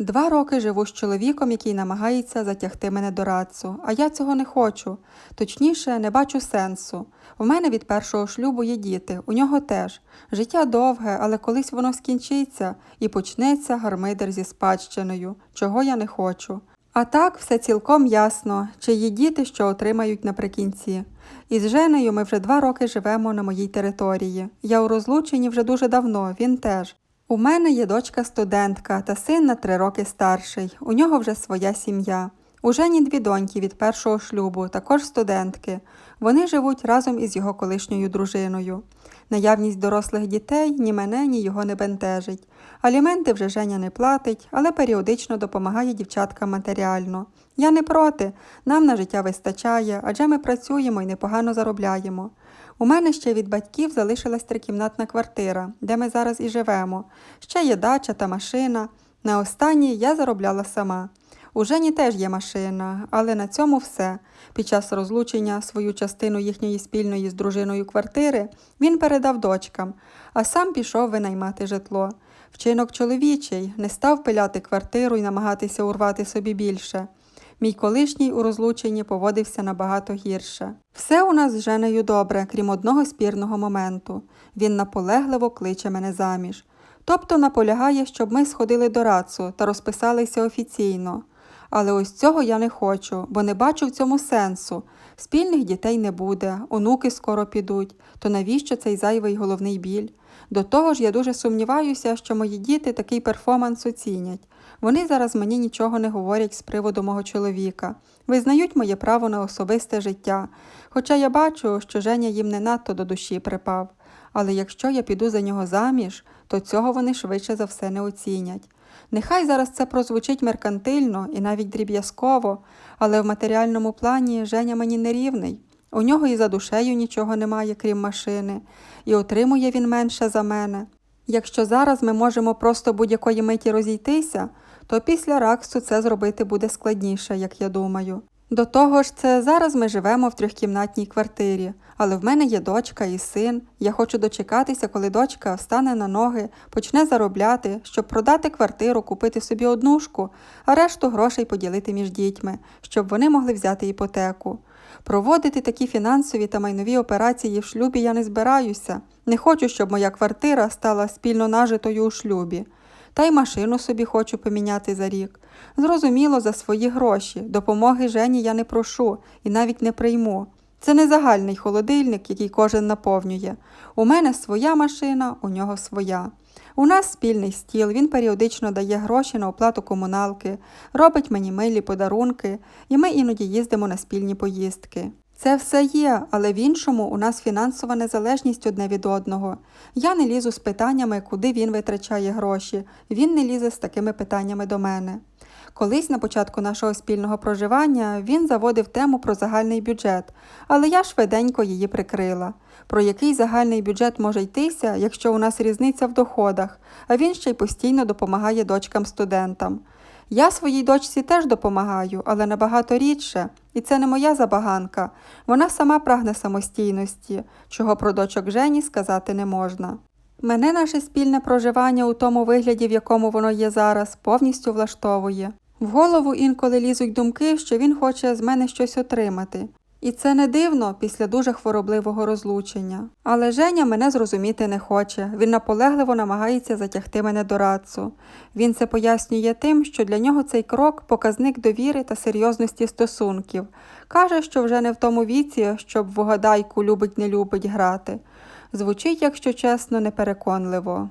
Два роки живу з чоловіком, який намагається затягти мене до рацу, а я цього не хочу. Точніше, не бачу сенсу. У мене від першого шлюбу є діти, у нього теж. Життя довге, але колись воно скінчиться і почнеться гармидер зі спадщиною, чого я не хочу. А так все цілком ясно, чи є діти, що отримають наприкінці. Із Женею ми вже два роки живемо на моїй території. Я у розлученні вже дуже давно, він теж. У мене є дочка студентка та син на три роки старший. У нього вже своя сім'я. У Жені дві доньки від першого шлюбу, також студентки. Вони живуть разом із його колишньою дружиною. Наявність дорослих дітей ні мене, ні його не бентежить. Аліменти вже Женя не платить, але періодично допомагає дівчаткам матеріально. Я не проти, нам на життя вистачає, адже ми працюємо і непогано заробляємо. У мене ще від батьків залишилась трикімнатна квартира, де ми зараз і живемо. Ще є дача та машина. На останній я заробляла сама. У Жені теж є машина, але на цьому все. Під час розлучення свою частину їхньої спільної з дружиною квартири він передав дочкам, а сам пішов винаймати житло. Вчинок чоловічий не став пиляти квартиру і намагатися урвати собі більше. Мій колишній у розлученні поводився набагато гірше. Все у нас з Женею добре, крім одного спірного моменту. Він наполегливо кличе мене заміж. Тобто наполягає, щоб ми сходили до рацу та розписалися офіційно. Але ось цього я не хочу, бо не бачу в цьому сенсу. Спільних дітей не буде, онуки скоро підуть, то навіщо цей зайвий головний біль? До того ж, я дуже сумніваюся, що мої діти такий перформанс оцінять. Вони зараз мені нічого не говорять з приводу мого чоловіка, визнають моє право на особисте життя, хоча я бачу, що Женя їм не надто до душі припав. Але якщо я піду за нього заміж, то цього вони швидше за все не оцінять. Нехай зараз це прозвучить меркантильно і навіть дріб'язково, але в матеріальному плані Женя мені не рівний. У нього і за душею нічого немає, крім машини, і отримує він менше за мене. Якщо зараз ми можемо просто будь-якої миті розійтися, то після раксу це зробити буде складніше, як я думаю. До того ж, це зараз ми живемо в трьохкімнатній квартирі, але в мене є дочка і син. Я хочу дочекатися, коли дочка встане на ноги, почне заробляти, щоб продати квартиру, купити собі однушку, а решту грошей поділити між дітьми, щоб вони могли взяти іпотеку. Проводити такі фінансові та майнові операції в шлюбі я не збираюся. Не хочу, щоб моя квартира стала спільно нажитою у шлюбі. Та й машину собі хочу поміняти за рік. Зрозуміло, за свої гроші. Допомоги Жені я не прошу і навіть не прийму. Це не загальний холодильник, який кожен наповнює. У мене своя машина, у нього своя. У нас спільний стіл, він періодично дає гроші на оплату комуналки, робить мені милі подарунки, і ми іноді їздимо на спільні поїздки. Це все є, але в іншому у нас фінансова незалежність одне від одного. Я не лізу з питаннями, куди він витрачає гроші, він не лізе з такими питаннями до мене. Колись на початку нашого спільного проживання він заводив тему про загальний бюджет, але я швиденько її прикрила. Про який загальний бюджет може йтися, якщо у нас різниця в доходах, а він ще й постійно допомагає дочкам-студентам. Я своїй дочці теж допомагаю, але набагато рідше, і це не моя забаганка. Вона сама прагне самостійності, чого про дочок Жені сказати не можна. Мене наше спільне проживання у тому вигляді, в якому воно є зараз, повністю влаштовує. В голову інколи лізуть думки, що він хоче з мене щось отримати. І це не дивно після дуже хворобливого розлучення. Але Женя мене зрозуміти не хоче. Він наполегливо намагається затягти мене до рацу. Він це пояснює тим, що для нього цей крок показник довіри та серйозності стосунків. Каже, що вже не в тому віці, щоб в угадайку любить не любить грати. Звучить, якщо чесно, непереконливо.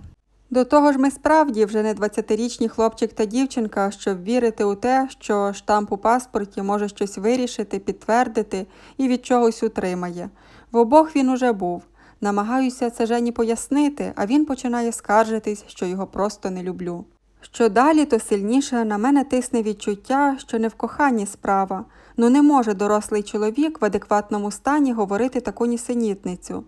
До того ж, ми справді вже не 20-річні хлопчик та дівчинка, щоб вірити у те, що штамп у паспорті може щось вирішити, підтвердити і від чогось утримає. В обох він уже був. Намагаюся це Жені пояснити, а він починає скаржитись, що його просто не люблю. Що далі, то сильніше на мене тисне відчуття, що не в коханні справа. Ну не може дорослий чоловік в адекватному стані говорити таку нісенітницю.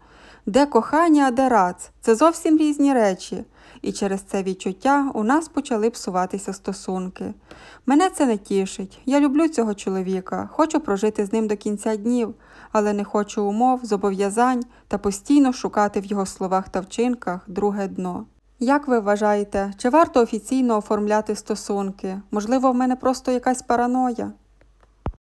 Де кохання, а де рац це зовсім різні речі, і через це відчуття у нас почали псуватися стосунки. Мене це не тішить. Я люблю цього чоловіка, хочу прожити з ним до кінця днів, але не хочу умов, зобов'язань та постійно шукати в його словах та вчинках друге дно. Як ви вважаєте, чи варто офіційно оформляти стосунки? Можливо, в мене просто якась параноя?